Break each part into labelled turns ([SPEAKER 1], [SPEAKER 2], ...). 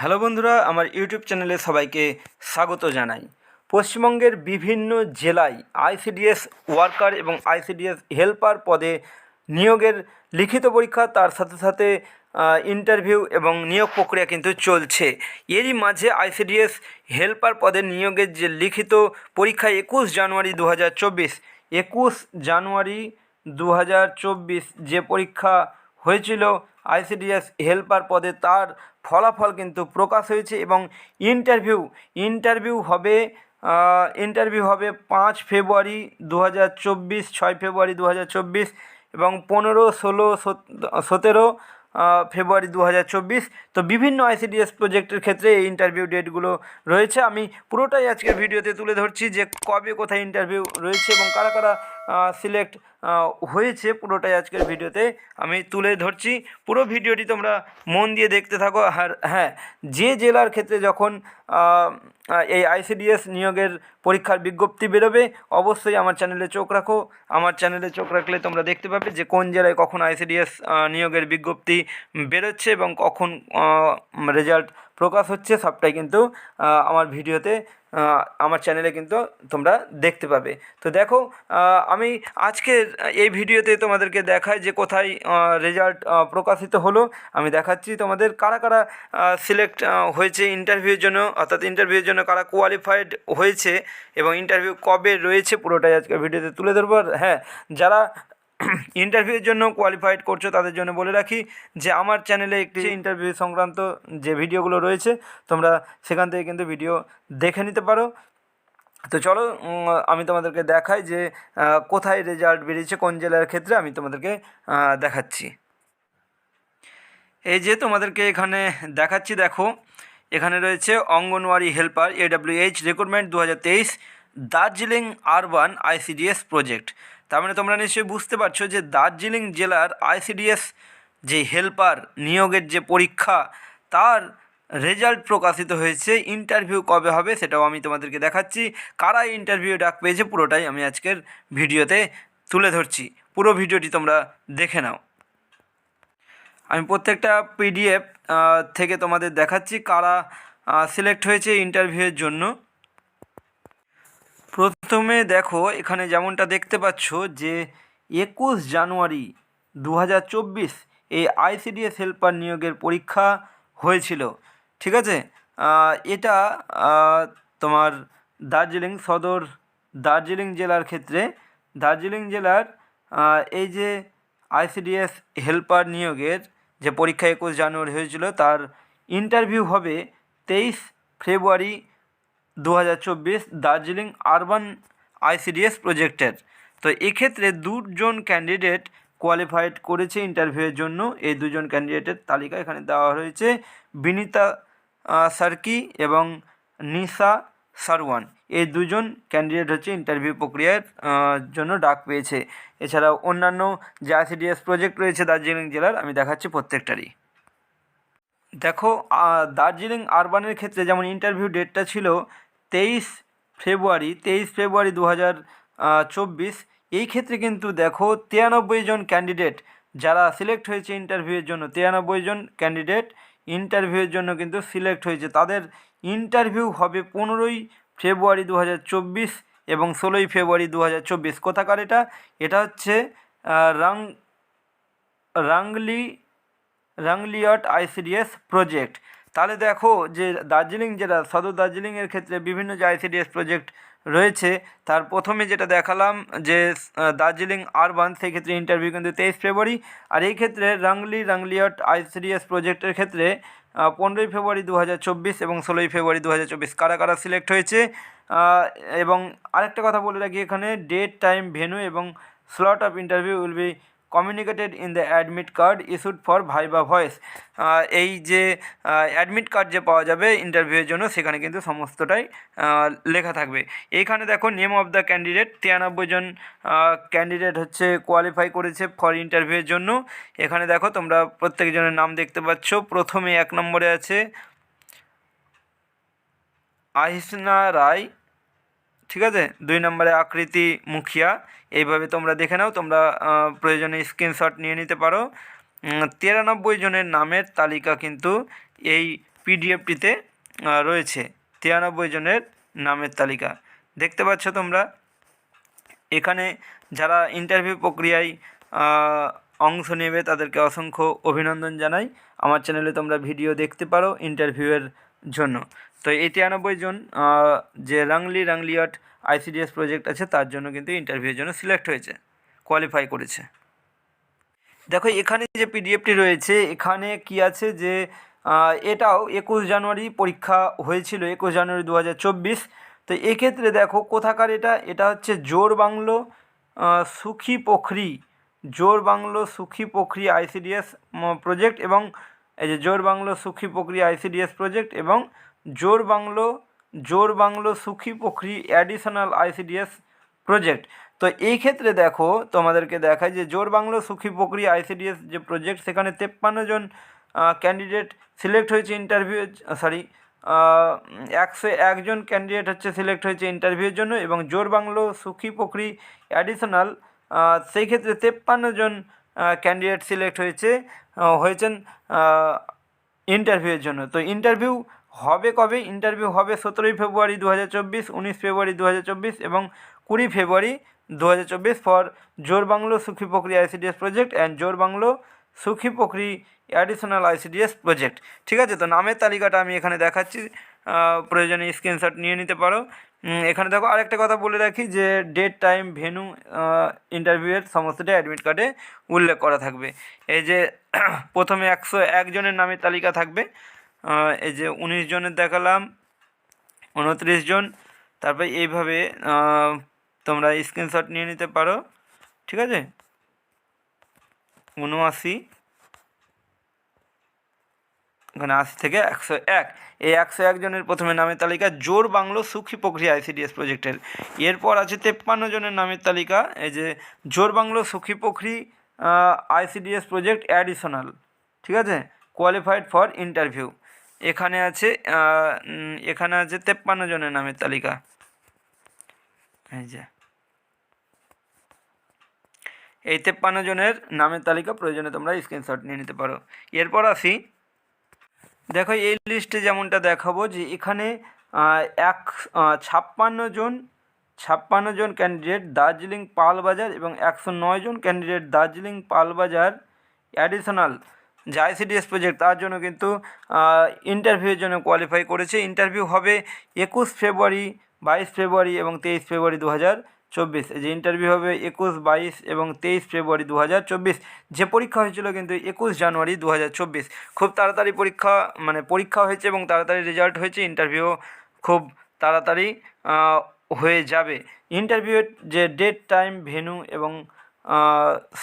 [SPEAKER 1] Hello বন্ধুরা, আমার YouTube চ্যানেলে সবাইকে স্বাগত জানাই। পশ্চিমবঙ্গের বিভিন্ন জেলায় আইসিডিএস ওয়ার্কার এবং আইসিডিএস হেল্পার পদে নিয়োগের লিখিত পরীক্ষা, তার সাথে সাথে ইন্টারভিউ এবং নিয়োগ প্রক্রিয়া কিন্তু চলছে। এরই মাঝে আইসিডিএস হেল্পার পদে নিয়োগের যে লিখিত পরীক্ষা একুশ জানুয়ারি দু হাজার চব্বিশ, একুশ জানুয়ারি দু হাজার চব্বিশ যে পরীক্ষা হয়েছিল। আইসিডিএস হেল্পার পদে তার ফলাফল কিন্তু প্রকাশ হয়েছে এবং ইন্টারভিউ ইন্টারভিউ হবে ইন্টারভিউ হবে পাঁচ ফেব্রুয়ারি দু হাজার চব্বিশ, ছয় ফেব্রুয়ারি দু হাজার চব্বিশ এবং পনেরো, ষোলো সতেরো ফেব্রুয়ারি দু হাজার চব্বিশ। তো বিভিন্ন আইসিডিএস প্রজেক্টের ক্ষেত্রে এই ইন্টারভিউ ডেটগুলো রয়েছে। আমি পুরোটাই আজকের ভিডিওতে তুলে ধরছি যে কবে কোথায় ইন্টারভিউ রয়েছে এবং কারা কারা সিলেক্ট হয়েছে পুরোটাই আজকের ভিডিওতে। আমি তুলে ধরছি। পুরো ভিডিওটি তোমরা মন দিয়ে দেখতে থাকো। আর হ্যাঁ যে জেলার ক্ষেত্রে যখন এই আইসিডিএস নিয়োগের পরীক্ষার বিজ্ঞপ্তি বেরোবে, অবশ্যই আমার চ্যানেলে চোখ রাখো। আমার চ্যানেলে চোখ রাখলে তোমরা দেখতে পাবে যে কোন জেলায় কখন আইসিডিএস নিয়োগের বিজ্ঞপ্তি বেরোচ্ছে এবং কখন রেজাল্ট প্রকাশ হচ্ছে, সবটাই কিন্তু আমার ভিডিওতে আমার চ্যানেলে কিন্তু তোমরা দেখতে পাবে। তো দেখো আমি আজকের এই ভিডিওতে তোমাদেরকে দেখাই যে কোথায় রেজাল্ট প্রকাশিত হলো। আমি দেখাচ্ছি তোমাদের কারা কারা সিলেক্ট হয়েছে ইন্টারভিউর জন্য, অর্থাৎ ইন্টারভিউর জন্য কারা কোয়ালিফাইড হয়েছে এবং ইন্টারভিউ কবে রয়েছে, পুরোটাই আজকের ভিডিওতে তুলে ধরবো। হ্যাঁ যারা ইন্টারভিউর জন্য কোয়ালিফাইড করছ তাদের জন্য বলে রাখি যে আমার চ্যানেলে একটি ইন্টারভিউ সংক্রান্ত যে ভিডিওগুলো রয়েছে তোমরা সেখান থেকে কিন্তু ভিডিও দেখে নিতে পারো। তো চলো আমি তোমাদেরকে দেখাই যে কোথায় রেজাল্ট বেরিয়েছে কোন জেলার ক্ষেত্রে আমি তোমাদেরকে দেখাচ্ছি। এই যে তোমাদেরকে এখানে দেখাচ্ছি দেখো। এখানে রয়েছে অঙ্গনওয়াড়ি হেল্পার এডাব্লিউএইচ রিক্রুটমেন্ট দু হাজার তেইশ। Darjeeling urban ICDS project. তার মানে তোমরা নিশ্চয়ই বুঝতে পারছ যে দার্জিলিং জেলার আইসিডিএস যে হেল্পার নিয়োগের যে পরীক্ষা, তার রেজাল্ট প্রকাশিত হয়েছে। ইন্টারভিউ কবে হবে সেটাও আমি তোমাদেরকে দেখাচ্ছি। কারা ইন্টারভিউ ডাক পেয়েছে পুরোটাই আমি আজকের ভিডিওতে তুলে ধরছি। পুরো ভিডিওটি তোমরা দেখে নাও। আমি প্রত্যেকটা পিডিএফ থেকে তোমাদের দেখাচ্ছি কারা সিলেক্ট হয়েছে ইন্টারভিউয়ের জন্য। প্রথমে দেখো, এখানে যেমনটা দেখতে পাচ্ছ যে একুশ জানুয়ারি দু হাজার চব্বিশ এই আইসিডিএস হেল্পার নিয়োগের পরীক্ষা হয়েছিল, ঠিক আছে? এটা তোমার দার্জিলিং সদর, দার্জিলিং জেলার ক্ষেত্রে, দার্জিলিং জেলার এই যে আইসিডিএস হেল্পার নিয়োগের যে পরীক্ষা একুশ জানুয়ারি হয়েছিল, তার ইন্টারভিউ হবে তেইশ ফেব্রুয়ারি দু হাজার চব্বিশ দার্জিলিং আরবান আইসিডিএস প্রজেক্টের। তো এক্ষেত্রে দুজন ক্যান্ডিডেট কোয়ালিফাইড করেছে ইন্টারভিউয়ের জন্য। এই দুজন ক্যান্ডিডেটের তালিকা এখানে দেওয়া রয়েছে। বিনীতা সার্কি এবং নিশা সারওয়ান। এই দুজন ক্যান্ডিডেট হচ্ছে ইন্টারভিউ প্রক্রিয়ার জন্য ডাক পেয়েছে। এছাড়াও অন্যান্য যে আইসিডিএস প্রজেক্ট রয়েছে দার্জিলিং জেলার, আমি দেখাচ্ছি প্রত্যেকটারই। দেখো দার্জিলিং আরবানের ক্ষেত্রে যেমন ইন্টারভিউ ডেটটা ছিল তেইশ ফেব্রুয়ারি তেইশ ফেব্রুয়ারি দু চব্বিশ। এই ক্ষেত্রে কিন্তু দেখো তিরানব্বই জন ক্যান্ডিডেট যারা সিলেক্ট হয়েছে ইন্টারভিউয়ের জন্য, তিরানব্বই জন ক্যান্ডিডেট ইন্টারভিউয়ের জন্য কিন্তু সিলেক্ট হয়েছে। তাদের ইন্টারভিউ হবে পনেরোই ফেব্রুয়ারি দু হাজার চব্বিশ এবং ষোলোই ফেব্রুয়ারি দু হাজার চব্বিশ। কোথাকার এটা? এটা হচ্ছে রাং, রাংলি রাংলিয়ট আইসিডিএস প্রজেক্ট তাহলে দেখো যে দার্জিলিং জেলা সদর দার্জিলিংয়ের ক্ষেত্রে বিভিন্ন যে আইসিডিএস প্রজেক্ট রয়েছে, তার প্রথমে যেটা দেখালাম যে দার্জিলিং আরবান, সেই ক্ষেত্রে ইন্টারভিউ কিন্তু তেইশ ফেব্রুয়ারি। আর এই ক্ষেত্রে রাংলি রাংলিয়ট আইসিডিএস প্রজেক্টের ক্ষেত্রে পনেরোই ফেব্রুয়ারি দু হাজার চব্বিশ এবং ষোলোই ফেব্রুয়ারি দু হাজার চব্বিশ কারা কারা সিলেক্ট হয়েছে? এবং আরেকটা কথা বলে রাখি এখানে ডেট টাইম ভেন্যু এবং slot of interview will be communicated in the admit card issued for viva voce এই যে অ্যাডমিট কার্ড যে পাওয়া যাবে ইন্টারভিউয়ের জন্য, সেখানে কিন্তু সমস্তটাই লেখা থাকবে। এইখানে দেখো নেম অফ দ্য ক্যান্ডিডেট তিরানব্বই জন ক্যান্ডিডেট হচ্ছে কোয়ালিফাই করেছে ফর ইন্টারভিউয়ের জন্য। এখানে দেখো, তোমরা প্রত্যেকজনের নাম দেখতে পাচ্ছ। প্রথমে এক নম্বরে আছে আহিসনা রায় ঠিক আছে? দুই নম্বরে আকৃতি মুখিয়া। এইভাবে তোমরা দেখে নাও, তোমরা প্রয়োজনে স্ক্রিনশট নিয়ে নিতে পারো। তিরানব্বই জনের নামের তালিকা কিন্তু এই পিডিএফটিতে রয়েছে। তিরানব্বই জনের নামের তালিকা। দেখতে পাচ্ছ তোমরা? এখানে যারা ইন্টারভিউ প্রক্রিয়ায় অংশ নেবে, তাদেরকে অসংখ্য অভিনন্দন জানাই। আমার চ্যানেলে তোমরা ভিডিও দেখতে পারো ইন্টারভিউয়ের জন্য। তো এই তিরানব্বই জন যে রাংলি রাংলিয়াট আইসিডিএস প্রজেক্ট আছে, তার জন্য কিন্তু ইন্টারভিউয়ের জন্য সিলেক্ট হয়েছে কোয়ালিফাই করেছে। দেখো, এখানে যে পিডিএফটি রয়েছে, এখানে কি আছে যে এটাও একুশ জানুয়ারি পরীক্ষা হয়েছিল, একুশ জানুয়ারি দু হাজার চব্বিশ। তো এক্ষেত্রে দেখো, কোথাকার এটা? এটা হচ্ছে জোর বাংলো সুখী পোখরি, জোর বাংলো সুখী পোখরি আইসিডিএস প্রজেক্ট এবং এই যে জোর বাংলো সুখী পোখরি আইসিডিএস প্রজেক্ট এবং জোর বাংলো জোর Bunglow Sukhia Pokhri additional ICDS project. তো এই ক্ষেত্রে দেখো, তোমাদেরকে দেখায় যে জোর বাংলো সুখী পোখরি আইসিডিএস যে প্রজেক্ট, সেখানে তেপ্পান্ন জন ক্যান্ডিডেট সিলেক্ট হয়েছে ইন্টারভিউ সরি একশো একজন ক্যান্ডিডেট হচ্ছে সিলেক্ট হয়েছে ইন্টারভিউর জন্য এবং জোর বাংলো সুখী পোখরি অ্যাডিশনাল সেই ক্ষেত্রে তেপ্পান্ন জন ক্যান্ডিডেট সিলেক্ট হয়েছে হয়েছেন ইন্টারভিউয়ের জন্য। তো ইন্টারভিউ হবে কবে? ইন্টারভিউ হবে সতেরোই ফেব্রুয়ারি দু হাজার চব্বিশ, উনিশ ফেব্রুয়ারি দু হাজার চব্বিশ এবং কুড়ি ফেব্রুয়ারি দু হাজার চব্বিশ for Jore Bunglow Sukhia Pokhri ICDS project and Jore Bunglow Sukhia Pokhri additional ICDS project ঠিক আছে? তো নামের তালিকাটা আমি এখানে দেখাচ্ছি। প্রয়োজনে স্ক্রিনশট নিয়ে নিতে পারো। এখানে দেখো আরেকটা কথা বলে রাখি যে ডেট টাইম ভেনু ইন্টারভিউয়ের সমস্তটা অ্যাডমিট কার্ডে উল্লেখ করা থাকবে। এই যে, প্রথমে একশো একজনের নামের তালিকা থাকবে। এই যে উনিশ জনের দেখালাম, উনত্রিশ জন। তারপরে এইভাবে তোমরা স্ক্রিনশট নিয়ে নিতে পারো। ঠিক আছে? উনআশি। এখানে আশি থেকে একশো এক। এই একশো একজনের প্রথমে নামের তালিকা জোর বাংলো সুখী প্রক্রিয়া আইসিডিএস প্রজেক্টের এরপর আছে তেপ্পান্ন জনের নামের তালিকা, এই যে জোর বাংলো সুখী প্রক্রি আইসিডিএস প্রজেক্ট অ্যাডিশনাল ঠিক আছে? কোয়ালিফাইড ফর ইন্টারভিউ এখানে আছে এখানে আছে তেপ্পান্ন জনের নামের তালিকা। এই যে। এই তেপ্পান্ন জনের নামের তালিকা প্রয়োজনে তোমরা স্ক্রিনশট নিয়ে নিতে পারো। এরপর আসি দেখো, এই লিস্টে যেমনটা দেখাবো যে এখানে এক ছাপ্পান্ন জন ছাপ্পান্ন জন ক্যান্ডিডেট দার্জিলিং পালবাজার এবং একশো নয় জন ক্যান্ডিডেট দার্জিলিং পালবাজার অ্যাডিশনাল যে আইসিডিএস প্রজেক্ট তার জন্য কিন্তু ইন্টারভিউয়ের জন্য কোয়ালিফাই করেছে। ইন্টারভিউ হবে একুশ ফেব্রুয়ারি, বাইশ ফেব্রুয়ারি এবং তেইশ ফেব্রুয়ারি দু হাজার চব্বিশ। যে ইন্টারভিউ হবে একুশ, বাইশ এবং তেইশ ফেব্রুয়ারি দু হাজার চব্বিশ। যে পরীক্ষা হয়েছিল কিন্তু একুশ জানুয়ারি দু হাজার চব্বিশ। খুব তাড়াতাড়ি পরীক্ষা মানে পরীক্ষা হয়েছে এবং তাড়াতাড়ি রেজাল্ট হয়েছে ইন্টারভিউ খুব তাড়াতাড়ি হয়ে যাবে। ইন্টারভিউয়ের যে ডেট টাইম ভেনু এবং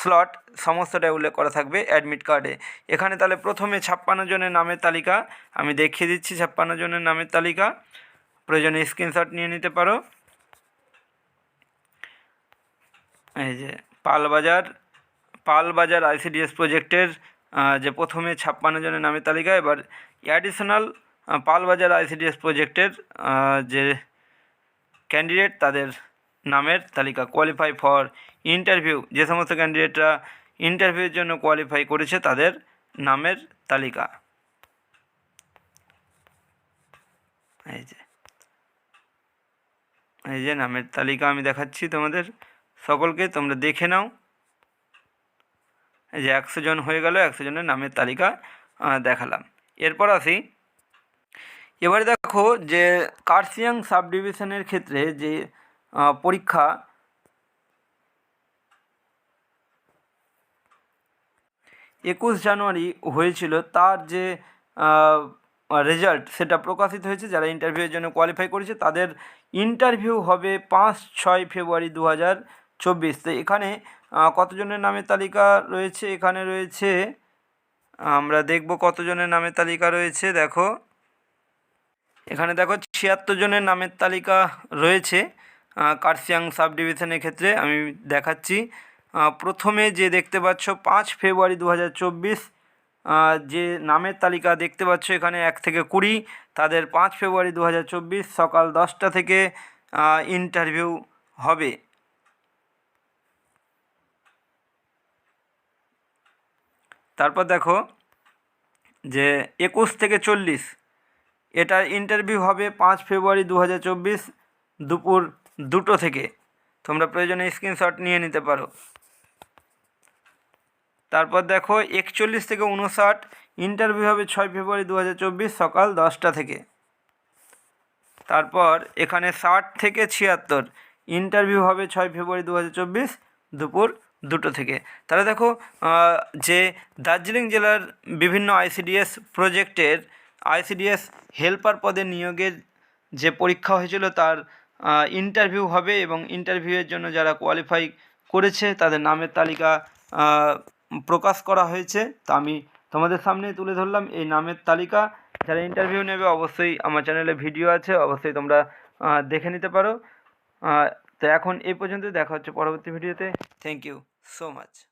[SPEAKER 1] স্লট সমস্তটাই উল্লেখ করা থাকবে অ্যাডমিট কার্ডে এখানে তাহলে প্রথমে ছাপ্পান্ন জনের নামের তালিকা, আমি দেখিয়ে দিচ্ছি ছাপ্পান্ন জনের নামের তালিকা। প্রয়োজনে স্ক্রিনশট নিয়ে নিতে পারো। এই যে পালবাজার পালবাজার আইসিডিএস প্রজেক্টের যে প্রথমে ছাপ্পান্ন জনের নামের তালিকা, এবার অ্যাডিশনাল পালবাজার আইসিডিএস প্রজেক্টের যে ক্যান্ডিডেট তাদের নামের তালিকা কোয়ালিফাই ফর ইন্টারভিউ যে সমস্ত ক্যান্ডিডেটরা ইন্টারভিউর জন্য কোয়ালিফাই করেছে তাদের নামের তালিকা। এই যে এই যে নামের তালিকা আমি দেখাচ্ছি তোমাদের। সকলকে তোমরা দেখে নাও। যে একশো জন হয়ে গেল, একশো জনের নামের তালিকা দেখালাম। এরপর আসি। এবারে দেখো যে কার্সিয়াং সাব ডিভিশনের ক্ষেত্রে যে পরীক্ষা, একুশ জানুয়ারি হয়েছিল, তার যে রেজাল্ট সেটা প্রকাশিত হয়েছে, যারা ইন্টারভিউয়ের জন্য কোয়ালিফাই করেছে, তাদের ইন্টারভিউ হবে পাঁচ ছয় ফেব্রুয়ারি দু হাজার চব্বিশ। তো এখানে কতজনের নামের তালিকা রয়েছে? এখানে রয়েছে, আমরা দেখব কতজনের নামের তালিকা রয়েছে, দেখো। এখানে দেখো, ছিয়াত্তর জনের নামের তালিকা রয়েছে কার্সিয়াং সাব ডিভিশনের ক্ষেত্রে। আমি দেখাচ্ছি প্রথমে যে দেখতে পাচ্ছ, পাঁচ ফেব্রুয়ারি দু হাজার চব্বিশ যে নামের তালিকা দেখতে পাচ্ছ, এখানে এক থেকে কুড়ি, তাদের পাঁচ ফেব্রুয়ারি দু হাজার চব্বিশ সকাল দশটা থেকে ইন্টারভিউ হবে। তারপর দেখো যে একুশ থেকে চল্লিশ, এটার ইন্টারভিউ হবে পাঁচ ফেব্রুয়ারি দু হাজার চব্বিশ দুপুর দুটো থেকে। তোমরা প্রয়োজনে স্ক্রিনশট নিয়ে নিতে পারো। তারপর দেখো একচল্লিশ থেকে উনষাট ইন্টারভিউ হবে ছয় ফেব্রুয়ারি দু হাজার চব্বিশ সকাল দশটা থেকে। তারপর এখানে ষাট থেকে ছিয়াত্তর ইন্টারভিউ হবে ছয় ফেব্রুয়ারি দু হাজার চব্বিশ দুপুর দুটো থেকে। তাহলে দেখো যে দার্জিলিং জেলার বিভিন্ন আইসিডিএস প্রজেক্টের আইসিডিএস হেল্পার পদে নিয়োগের যে পরীক্ষা হয়েছিল, তার ইন্টারভিউ হবে এবং ইন্টারভিউয়ের জন্য যারা কোয়ালিফাই করেছে, তাদের নামের তালিকা প্রকাশ করা হয়েছে। তা আমি তোমাদের সামনে তুলে ধরলাম এই নামের তালিকা। যারা ইন্টারভিউ নেবে, অবশ্যই আমার চ্যানেলে ভিডিও আছে, অবশ্যই তোমরা দেখে নিতে পারো। তো এখন এই পর্যন্ত দেখা হচ্ছে পরবর্তী ভিডিওতে থ্যাংক ইউ so much.